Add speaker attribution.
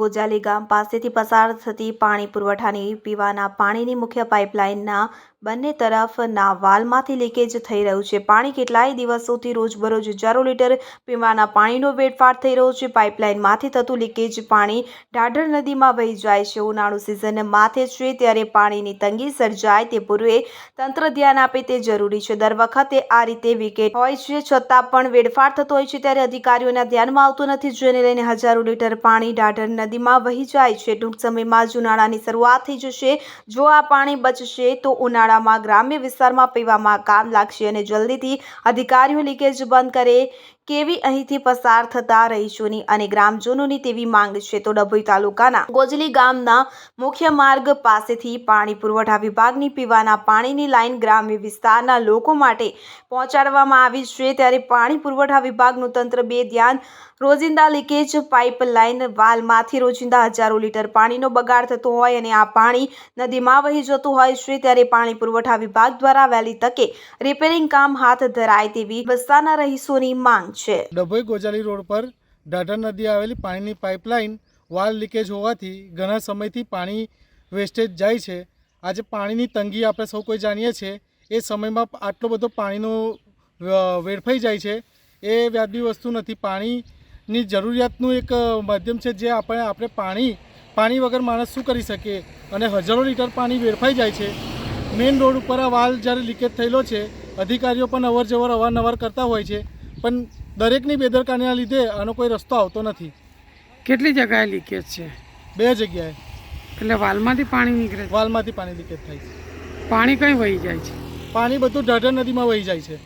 Speaker 1: ગોજાલી ગામ પાસેથી પસાર થતી પાણી પુરવઠાની, પીવાના પાણીની મુખ્ય પાઇપલાઇનના બંને તરફના વાલમાંથી લીકેજ થઈ રહ્યું છે. પાણી કેટલાય દિવસોથી રોજબરોજ હજારો લીટર પીવાના પાણીનો વેડફાટ થઈ રહ્યો છે. પાઇપલાઇનમાંથી થતું લીકેજ પાણી ઢાઢર નદીમાં વહી જાય છે. ઉનાળુ સિઝન માથે છે ત્યારે પાણીની તંગી સર્જાય તે પૂર્વે તંત્ર ધ્યાન આપે તે જરૂરી છે. દર વખતે આ રીતે વિકેટ હોય છે છતાં પણ વેડફાટ થતો હોય છે ત્યારે અધિકારીઓના ધ્યાનમાં આવતું નથી. જેને લઈને હજારો લીટર પાણી ઢાઢર નદીમાં વહી જાય છે. ટૂંક સમયમાં જ ઉનાળાની શરૂઆત થઈ જશે. જો આ પાણી બચશે તો ઉનાળામાં ગ્રામ્ય વિસ્તારમાં પીવામાં કામ લાગશે અને જલ્દીથી અધિકારીઓ લીકેજ બંધ કરે કેવી અહીંથી પસાર થતા રહીશોની અને ગ્રામજનોની તેવી માંગ છે તો ડભોઈ તાલુકાના ગોજલી ગામના મુખ્ય માર્ગ પાસેથી પાણી પુરવઠા વિભાગની પીવાના પાણીની લાઈન ગ્રામ્ય વિસ્તારના લોકો માટે પહોંચાડવામાં આવી છે. ત્યારે પાણી પુરવઠા વિભાગનું તંત્ર બે ધ્યાન, રોજિંદા લીકેજ પાઇપલાઇન વાલમાંથી રોજિંદા હજારો લીટર પાણીનો બગાડ થતો હોય અને આ પાણી નદીમાં વહી જતું હોય છે. ત્યારે પાણી પુરવઠા વિભાગ દ્વારા વહેલી તકે રિપેરિંગ કામ હાથ ધરાય તેવી વિસ્તારના રહીશોની માંગ છે.
Speaker 2: ડભોઈ ગોજાલી રોડ પર ઢાઢર નદી આવેલી પાણીની પાઇપલાઇન વાલ લીકેજ હોવાથી ઘણા સમયથી પાણી વેસ્ટેજ જાય છે. આજે પાણીની તંગી આપણે સૌ કોઈ જાણીએ છીએ. એ સમયમાં આટલો બધો પાણીનો વેડફાઈ જાય છે. એ વ્યાજબી વસ્તુ નથી. પાણીની જરૂરિયાતનું એક માધ્યમ છે જે આપણે આપણે પાણી પાણી વગર માણસ શું કરી શકે? અને હજારો લીટર પાણી વેડફાઈ જાય છે. મેઇન રોડ ઉપર આ વાલ જ્યારે લીકેજ થયેલો છે, અધિકારીઓ પણ અવર જવર અવારનવાર કરતા હોય છે. પણ દરેકની બેદરકારીના લીધે આનો કોઈ રસ્તો આવતો નથી.
Speaker 3: કેટલી જગ્યાએ લીકેજ છે?
Speaker 2: બે જગ્યાએ.
Speaker 3: એટલે વાલમાંથી પાણી નીકળે
Speaker 2: વાલમાંથી પાણી લીકેજ થાય છે.
Speaker 3: પાણી કઈ વહી જાય છે?
Speaker 2: પાણી બધું ઢાઢર નદીમાં વહી જાય છે.